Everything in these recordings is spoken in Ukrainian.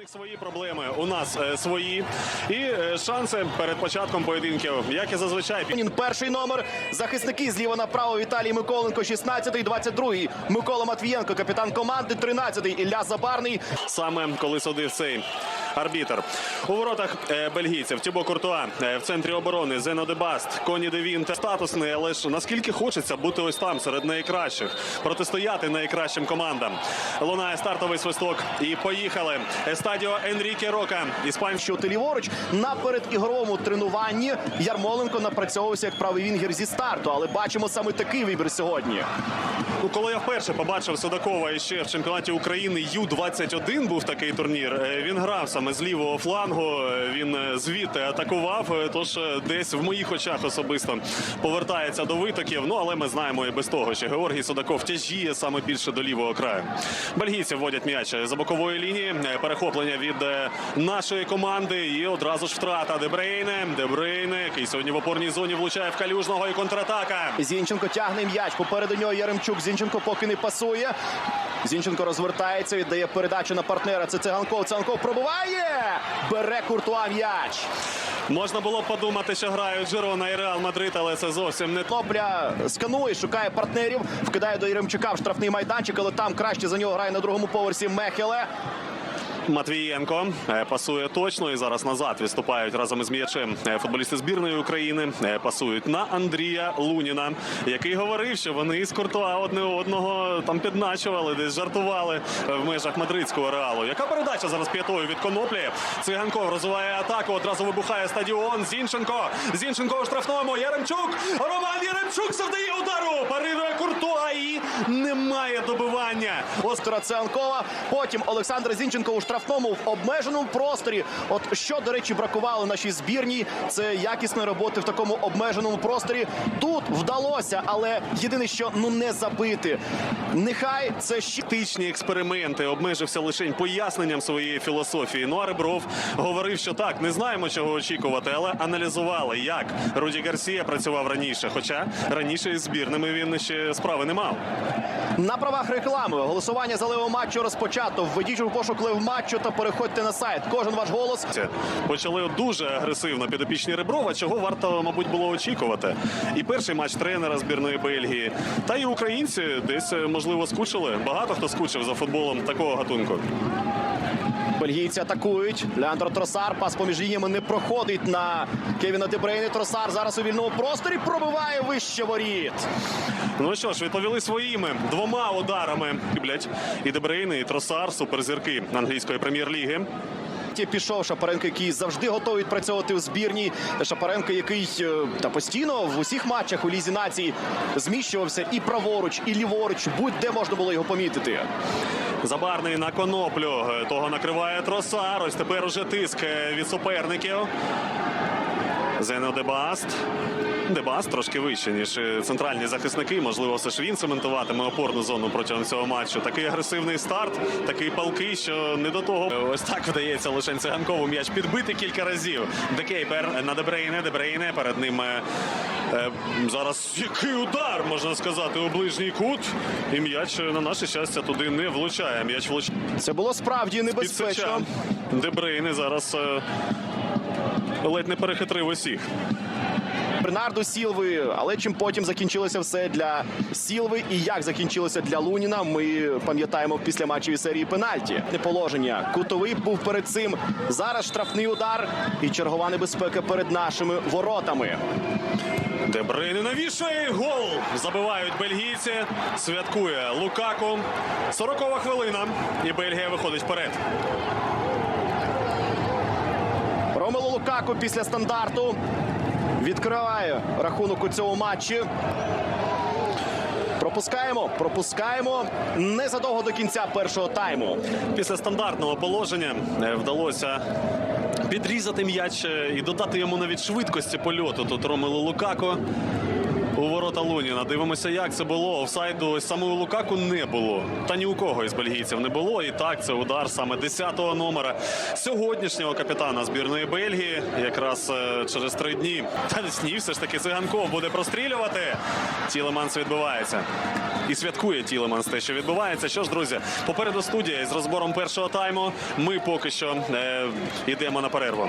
них свої проблеми, у нас е, свої. І е, шанси перед початком поєдинків, як і зазвичай. Пінін перший номер. Захисники зліва направо Віталій Миколенко, 16-й, 22-й. Микола Матвієнко, капітан команди, 13-й. Ілля Забарний. Саме коли судив цей арбітр. У воротах е, бельгійців Тібо Куртуа е, в центрі оборони Зено Дебаст, Коні Девін та статусний, але ж наскільки хочеться бути ось там серед найкращих, протистояти найкращим командам. Лунає стартовий свисток і поїхали. Стадіо Енріке Рока. Іспанський Щоти ліворуч на передігровому тренуванні Ярмоленко напрацьовувався як правий вінгер зі старту, але бачимо саме такий вибір сьогодні. Ну, коли я вперше побачив Судакова ще в чемпіонаті України Ю-21 був такий турнір. е, Він грав саме з лівого флангу. Він е, звідти атакував. е, Тож е, десь в моїх очах особисто повертається до витоків. Ну але ми знаємо і без того, що Георгій Судаков тяжіє саме більше до лівого краю. Бельгійці вводять м'яч за бокової лінії. Перехоплення від нашої команди. І одразу ж втрата Дебрейне. Дебрейне, який сьогодні в опорній зоні влучає в калюжного і контратака. Зінченко тягне м'яч. Попереду нього Яремчук. Зінченко поки не пасує. Зінченко розвертається, віддає передачу на партнера. Це циганков. Циганков пробуває. Бере Куртуа м'яч. Можна було подумати, що грають Жирона і Реал Мадрид, але це зовсім не Топля сканує, шукає партнерів, вкидає до Єремчука в штрафний майданчик, але там краще за нього грає на другому поверсі Мехеле. Матвієнко е, пасує точно і зараз назад відступають разом із м'ячем е, футболісти збірної України. Е, Пасують на Андрія Луніна, який говорив, що вони із Куртуа одне одного там підначували, десь жартували в межах мадридського реалу. Яка передача зараз п'ятою від коноплі? Циганков розвиває атаку. Одразу вибухає стадіон. Зінченко. Зінченко у штрафному. Яремчук завдає удару. Парирує Куртуа і немає добивання. Остера Циганкова. Потім Олександр Зінченко у штрафному в обмеженому просторі. От що, до речі, бракувало нашій збірній, це якісної роботи в такому обмеженому просторі. Тут вдалося, але єдине, що ну не забити. Нехай це ще Тактичні експерименти обмежився лише поясненням своєї філософії. Ну а Ребров говорив, що так, не знаємо, чого очікувати, але аналізували, як Руді Гарсія працював раніше. Хоча раніше із збірними він ще справи не мав. На правах реклами. Голосування за леву матчу розпочато. Введіть у пошук лев матчу та переходьте на сайт. Кожен ваш голос. Почали дуже агресивно підопічні Реброва, чого варто, мабуть, було очікувати. І перший матч тренера збірної Бельгії, та і українці десь можливо скучили. Багато хто скучив за футболом такого гатунку. Бельгійці атакують. Леандро Тросар. Пас поміж лініями не проходить на Кевіна Дебрейни. Тросар зараз у вільному просторі пробиває вище воріт. Ну що ж, відповіли своїми двома ударами. Блять, і Дебрейни, і Тросар, суперзірки англійської прем'єр-ліги. Пішов Шапаренко, який завжди готовий відпрацьовувати в збірній. Шапаренко, який е, та постійно в усіх матчах у лізі нації зміщувався і праворуч, і ліворуч. Будь-де можна було його помітити. Забарний на коноплю. Того накриває Тросар. Ось тепер уже тиск е, від суперників. Зенодебаст. Дебаст. Дебаст трошки вище, ніж е, центральні захисники. Можливо, все ж він цементуватиме опорну зону протягом цього матчу. Такий агресивний старт, такий палкий, що не до того. Е, Ось так вдається лише циганкову м'яч підбити кілька разів. Декейпер на Дебрейне. Дебрейне перед ним е, зараз який удар, можна сказати, у ближній кут. І м'яч на наше щастя туди не влучає. М'яч влучає. Це було справді небезпечно. Дебрейне зараз ледь не перехитрив усіх. Бернарду Сілви, але чим потім закінчилося все для Сілви і як закінчилося для Луніна, ми пам'ятаємо в післяматчевій серії пенальті. Неположення. Кутовий був перед цим. Зараз штрафний удар і чергова небезпека перед нашими воротами. Дебрейне навішує гол. Забивають бельгійці. Святкує Лукаку. 40 хвилина. І Бельгія виходить вперед. Ромело Лукаку після стандарту відкриває рахунок у цьому матчі. Пропускаємо, пропускаємо незадовго до кінця першого тайму. Після стандартного положення е, вдалося підрізати м'яч е, і додати йому навіть швидкості польоту. Тут Ромелу Лукако. У ворота Луніна. Дивимося, як це було. Офсайду саме Лукаку не було. Та ні у кого із бельгійців не було. І так, це удар саме 10-го номера сьогоднішнього капітана збірної Бельгії. Якраз е, через три дні. Та ні, все ж таки циганков буде прострілювати. Тілеманс відбивається. І святкує Тілеманс те, що відбувається. Що ж, друзі, попереду студія з розбором першого тайму. Ми поки що е, йдемо на перерву.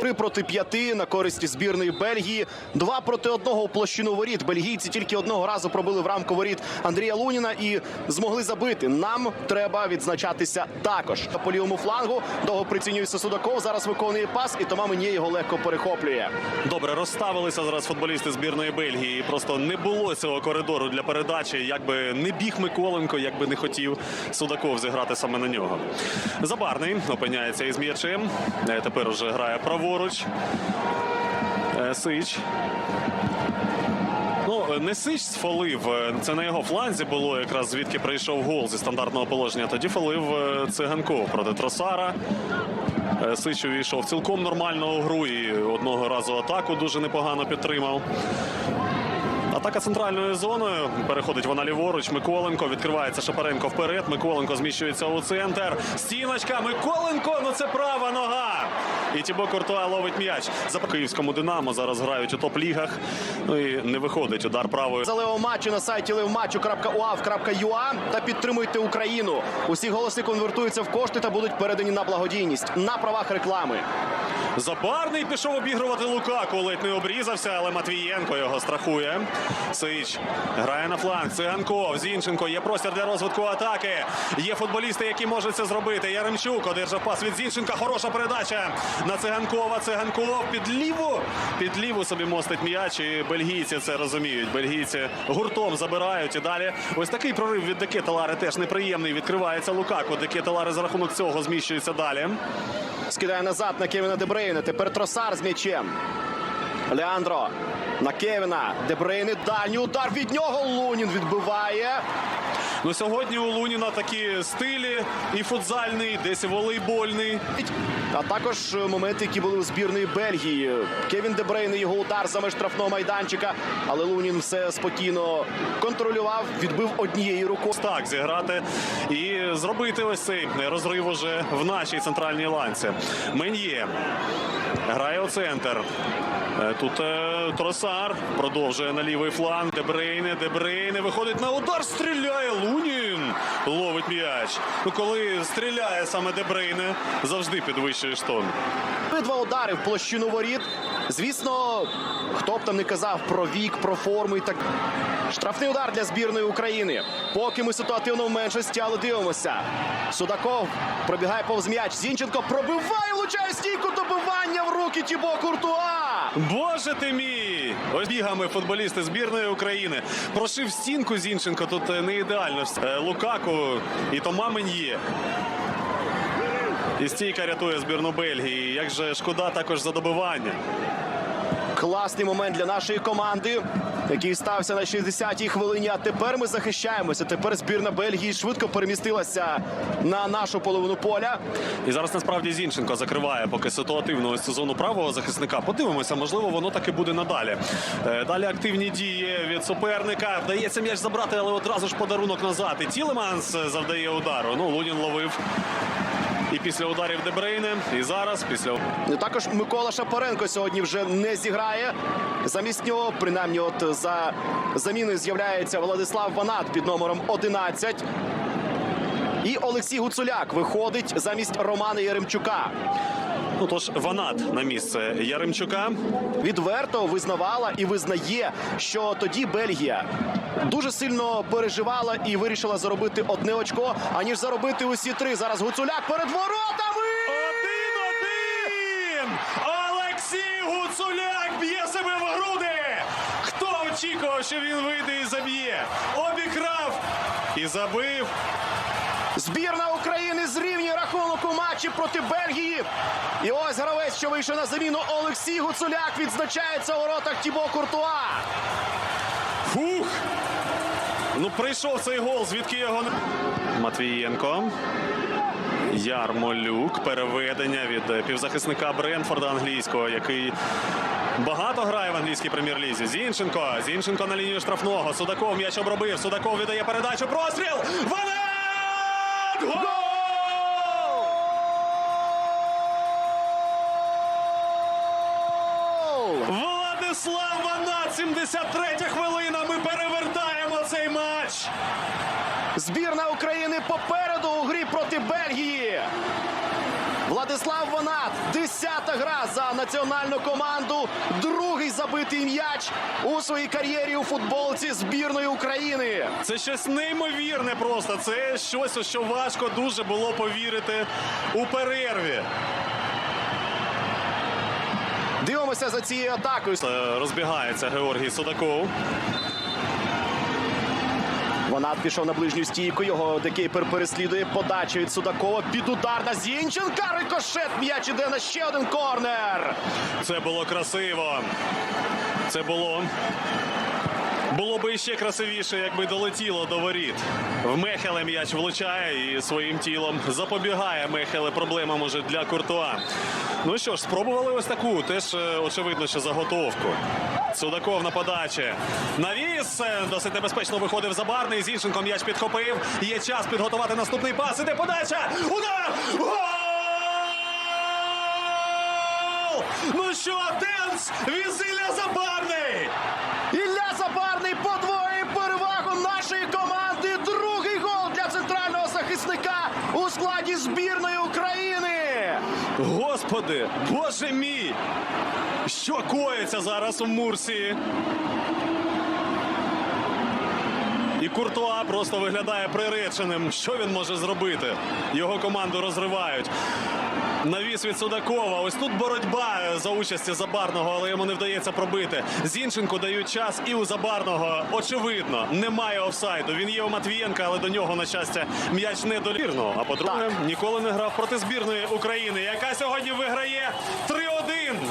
Три проти п'яти на користь збірної Бельгії. Два проти одного у площину воріт. Бельгійці тільки одного разу пробили в рамку воріт Андрія Луніна і змогли забити. Нам треба відзначатися також. По лівому флангу довго прицінюється Судаков. Зараз виконує пас, і Тома Менє його легко перехоплює. Добре, розставилися зараз футболісти збірної Бельгії. Просто не було цього коридору для передачі. Якби не біг Миколенко, якби не хотів Судаков зіграти саме на нього. Забарний опиняється із м'ячем. Е, Тепер уже грає праворуч. Е, Сич. Ну, не Сич сфолив. е, Це на його фланзі було якраз звідки прийшов гол зі стандартного положення. Тоді фолив е, циганков проти Тросара. Сич увійшов цілком нормально у гру і одного разу атаку дуже непогано підтримав. Атака центральною зоною. Переходить вона ліворуч. Миколенко відкривається Шапаренко вперед. Миколенко зміщується у центр. Стіночка. Миколенко. Ну це права нога. І Тібо Куртуа ловить м'яч. За київському Динамо зараз грають у топ-лігах. Ну і не виходить удар правою. За левоматчі на сайті levmatchu.uav.ua та підтримуйте Україну. Усі голоси конвертуються в кошти та будуть передані на благодійність на правах реклами. Забарний пішов обігрувати Лукаку. Ледь не обрізався, але Матвієнко його страхує. Сич грає на фланг. Циганков, Зінченко. Є простір для розвитку атаки. Є футболісти, які можуть це зробити. Яремчук одержав пас від Зінченка. Хороша передача на Циганкова. Циганков під ліву. Під ліву собі мостить м'яч. І бельгійці це розуміють. Бельгійці гуртом забирають. І далі ось такий прорив від Декетелари теж неприємний. Відкривається Лукаку. Декетелари за рахунок цього зміщується далі. Скидає назад на Кевіна Дебрейна. Тепер тросар з м'ячем. Леандро на Кевіна. Дебрейни. Дальній удар від нього. Лунін відбиває. Ну сьогодні у Луніна такі стилі і футзальний, десь і волейбольний. А також е, моменти, які були у збірної Бельгії. Кевін Дебрейн і його удар за меж штрафного майданчика. Але Лунін все спокійно контролював, відбив однією рукою. Так, зіграти і зробити ось цей розрив уже в нашій центральній ланці. Мен'є грає у центр. Е, Тут е, Тросар продовжує на лівий фланг. Дебрейне, Дебрейне виходить на удар, стріляє Лунін. Ловить м'яч. Ну коли стріляє саме Дебрейне, завжди підвищує штон. Два удари в площину воріт. Звісно, хто б там не казав про вік, про форму і так. Штрафний удар для збірної України. Поки ми ситуативно в меншості, але дивимося. Судаков пробігає повз м'яч. Зінченко пробиває, влучає стійку добивання в руки Тібо Куртуа. Боже ти мій! Ось бігами футболісти збірної України. Прошив стінку Зінченко. Тут е, не ідеально. Е, Лукаку і Тома Мен'є. І стійка рятує збірну Бельгії. Як же шкода також за добивання. Класний момент для нашої команди, який стався на 60-й хвилині. А тепер ми захищаємося. Тепер збірна Бельгії швидко перемістилася на нашу половину поля. І зараз насправді Зінченко закриває поки ситуативно ось зону правого захисника. Подивимося, можливо, воно таки буде надалі. Е, Далі активні дії від суперника. Вдається м'яч забрати, але одразу ж подарунок назад. І Тілеманс завдає удару. Ну, Лунін ловив. І після ударів Дебрейне, і зараз після Ну, Також Микола Шапаренко сьогодні вже не зіграє. Замість нього, принаймні, от за заміни з'являється Владислав Ванат під номером 11. І Олексій Гуцуляк виходить замість Романа Яремчука. Ну тож Ванат на місце Яремчука. Відверто визнавала і визнає, що тоді Бельгія дуже сильно переживала і вирішила заробити одне очко, аніж заробити усі три. Зараз Гуцуляк перед воротами. Один-один! Олексій Гуцуляк б'є себе в груди! Хто очікував, що він вийде і заб'є? Обікрав і забив. Збірна України зрівнює рахунок у матчі проти Бельгії. І ось гравець, що вийшов на заміну Олексій Гуцуляк, відзначається у воротах Тібо Куртуа. Фух! Ну, прийшов цей гол, звідки його не. Матвієнко. Ярмолюк. Переведення від е, півзахисника Бренфорда англійського, який Багато грає в англійській прем'єр-лізі. Зінченко. Зінченко на лінію штрафного. Судаков м'яч обробив. Судаков віддає передачу. Простріл! Ванат! Гол! Владислав Ванат! 73 хвилина. Ми перевертаємо цей матч. Збірна України попереду у грі проти Бельгії. Владислав Ванат, десята гра за національну команду. Другий забитий м'яч у своїй кар'єрі у футболці збірної України. Це щось неймовірне просто. Це щось, що важко дуже було повірити у перерві. Дивимося за цією атакою. Е, Розбігається Георгій Судаков. Ванат пішов на ближню стійку. Його декейпер переслідує подача від Судакова. Під удар на Зінченка. Рикошет. М'яч іде на ще один корнер. Це було красиво. Це було. Було би ще красивіше, якби долетіло до воріт. В Мехеле м'яч влучає і своїм тілом запобігає Мехеле проблемам уже для Куртуа. Ну що ж, спробували ось таку. Теж е, очевидно, що заготовку. Судаков на подачі. Навіс е, досить небезпечно виходив забарний. Зінченко м'яч підхопив. Є час підготувати наступний пас. Іде подача. Удар! Гол! Ну що, Денс, Візиля Забарний! Ілля Забарний подвоює перевагу нашої команди. Другий гол для центрального захисника у складі збірної України. Господи, боже мій! Що коїться зараз у Мурсії? І Куртуа просто виглядає приреченим. Що він може зробити? Його команду розривають. Навіс від Судакова. Ось тут боротьба за участі Забарного, але йому не вдається пробити. Зінченку дають час і у Забарного. Очевидно, немає офсайду. Він є у Матвієнка, але до нього, на щастя, м'яч не долірно. А по-друге, ніколи не грав проти збірної України, яка сьогодні виграє 3-1,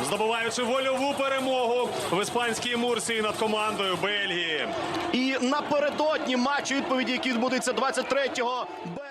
здобуваючи вольову перемогу в іспанській Мурсії над командою Бельгії. І напередодні матчу відповіді, який відбудеться 23 березня.